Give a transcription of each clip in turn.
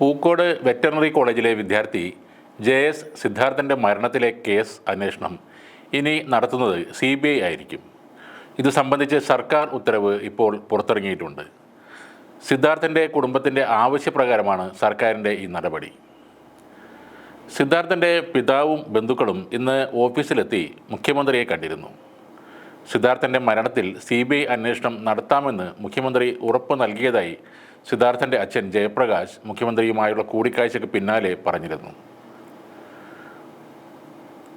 Pookode veterinary കോളേജിലെ വിദ്യാർത്ഥി J S സിദ്ധാർത്ഥന്റെ മരണത്തിലെ കേസ് അന്വേഷണം ഇനി നടത്തുന്നത് സി ബി ഐ ആയിരിക്കും. ഇത് സംബന്ധിച്ച് സർക്കാർ ഉത്തരവ് ഇപ്പോൾ പുറത്തിറങ്ങിയിട്ടുണ്ട്. സിദ്ധാർത്ഥന്റെ കുടുംബത്തിന്റെ ആവശ്യപ്രകാരമാണ് സർക്കാരിന്റെ ഈ നടപടി. സിദ്ധാർത്ഥന്റെ പിതാവും ബന്ധുക്കളും ഇന്ന് ഓഫീസിലെത്തി മുഖ്യമന്ത്രിയെ കണ്ടിരുന്നു. സിദ്ധാർത്ഥന്റെ മരണത്തിൽ സി ബി ഐ അന്വേഷണം നടത്താമെന്ന് മുഖ്യമന്ത്രി ഉറപ്പ് നൽകിയതായി സിദ്ധാർത്ഥന്റെ അച്ഛൻ ജയപ്രകാശ് മുഖ്യമന്ത്രിയുമായുള്ള കൂടിക്കാഴ്ചയ്ക്ക് പിന്നാലെ പറഞ്ഞിരുന്നു.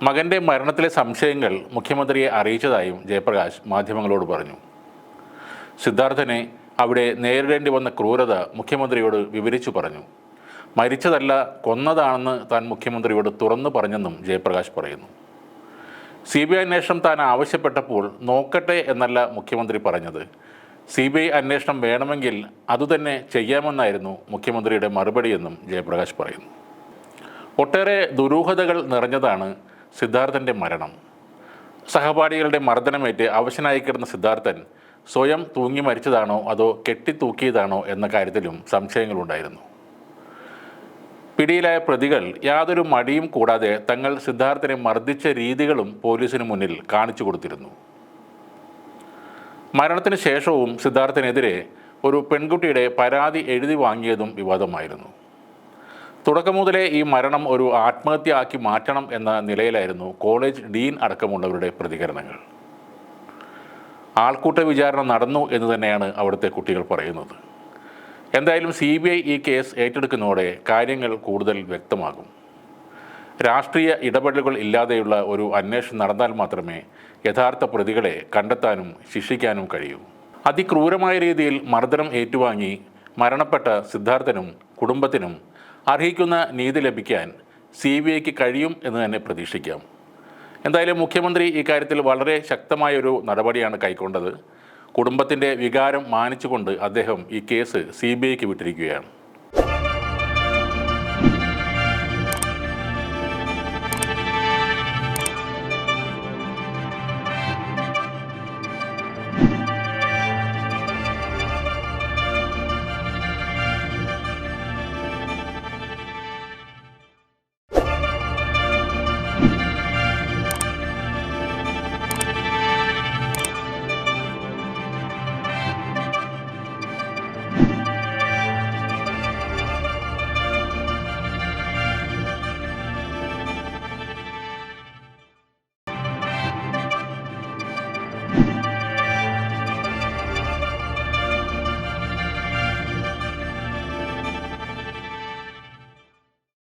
മകന്റെ മരണത്തിലെ സംശയങ്ങൾ മുഖ്യമന്ത്രിയെ അറിയിച്ചതായും ജയപ്രകാശ് മാധ്യമങ്ങളോട് പറഞ്ഞു. സിദ്ധാർത്ഥനെ അവിടെ നേരിടേണ്ടി വന്ന ക്രൂരത മുഖ്യമന്ത്രിയോട് വിവരിച്ചു പറഞ്ഞു. മരിച്ചതല്ല കൊന്നതാണെന്ന് താൻ മുഖ്യമന്ത്രിയോട് തുറന്നു പറഞ്ഞെന്നും ജയപ്രകാശ് പറയുന്നു. സി ബി ഐ അന്വേഷണം താൻ ആവശ്യപ്പെട്ടപ്പോൾ നോക്കട്ടെ എന്നല്ല മുഖ്യമന്ത്രി പറഞ്ഞത്. സി ബി ഐ അന്വേഷണം വേണമെങ്കിൽ അതുതന്നെ ചെയ്യാമെന്നായിരുന്നു മുഖ്യമന്ത്രിയുടെ മറുപടിയെന്നും ജയപ്രകാശ് പറയുന്നു. ഒട്ടേറെ ദുരൂഹതകൾ നിറഞ്ഞതാണ് സിദ്ധാർത്ഥന്റെ മരണം. സഹപാഠികളുടെ മർദ്ദനമേറ്റ് അവശനായി കിടന്ന സിദ്ധാർത്ഥൻ സ്വയം തൂങ്ങി മരിച്ചതാണോ അതോ കെട്ടിത്തൂക്കിയതാണോ എന്ന കാര്യത്തിലും സംശയങ്ങളുണ്ടായിരുന്നു. പിടിയിലായ പ്രതികൾ യാതൊരു മടിയും കൂടാതെ തങ്ങൾ സിദ്ധാർത്ഥനെ മർദ്ദിച്ച രീതികളും പോലീസിന് മുന്നിൽ കാണിച്ചു കൊടുത്തിരുന്നു. മരണത്തിന് ശേഷവും സിദ്ധാർത്ഥനെതിരെ ഒരു പെൺകുട്ടിയുടെ പരാതി എഴുതി വാങ്ങിയതും വിവാദമായിരുന്നു. തുടക്കം മുതലേ ഈ മരണം ഒരു ആത്മഹത്യ ആക്കി മാറ്റണം എന്ന നിലയിലായിരുന്നു കോളേജ് ഡീൻ അടക്കമുള്ളവരുടെ പ്രതികരണങ്ങൾ. ആൾക്കൂട്ട വിചാരണ നടന്നു എന്ന് തന്നെയാണ് അവിടുത്തെ കുട്ടികൾ പറയുന്നത്. എന്തായാലും സി ബി ഐ ഈ കേസ് ഏറ്റെടുക്കുന്നതോടെ കാര്യങ്ങൾ കൂടുതൽ വ്യക്തമാകും. രാഷ്ട്രീയ ഇടപെടലുകൾ ഇല്ലാതെയുള്ള ഒരു അന്വേഷണം നടന്നാൽ മാത്രമേ യഥാർത്ഥ പ്രതികളെ കണ്ടെത്താനും ശിക്ഷിക്കാനും കഴിയൂ. അതിക്രൂരമായ രീതിയിൽ മർദ്ദനം ഏറ്റുവാങ്ങി മരണപ്പെട്ട സിദ്ധാർത്ഥനും കുടുംബത്തിനും അർഹിക്കുന്ന നീതി ലഭിക്കാൻ സി ബി ഐക്ക് കഴിയും എന്ന് തന്നെ പ്രതീക്ഷിക്കാം. എന്തായാലും മുഖ്യമന്ത്രി ഇക്കാര്യത്തിൽ വളരെ ശക്തമായ ഒരു നടപടിയാണ് കൈക്കൊണ്ടത്. കുടുംബത്തിന്റെ വികാരം മാനിച്ചുകൊണ്ട് അദ്ദേഹം ഈ കേസ് സി ബി ഐക്ക് വിട്ടിരിക്കുകയാണ്.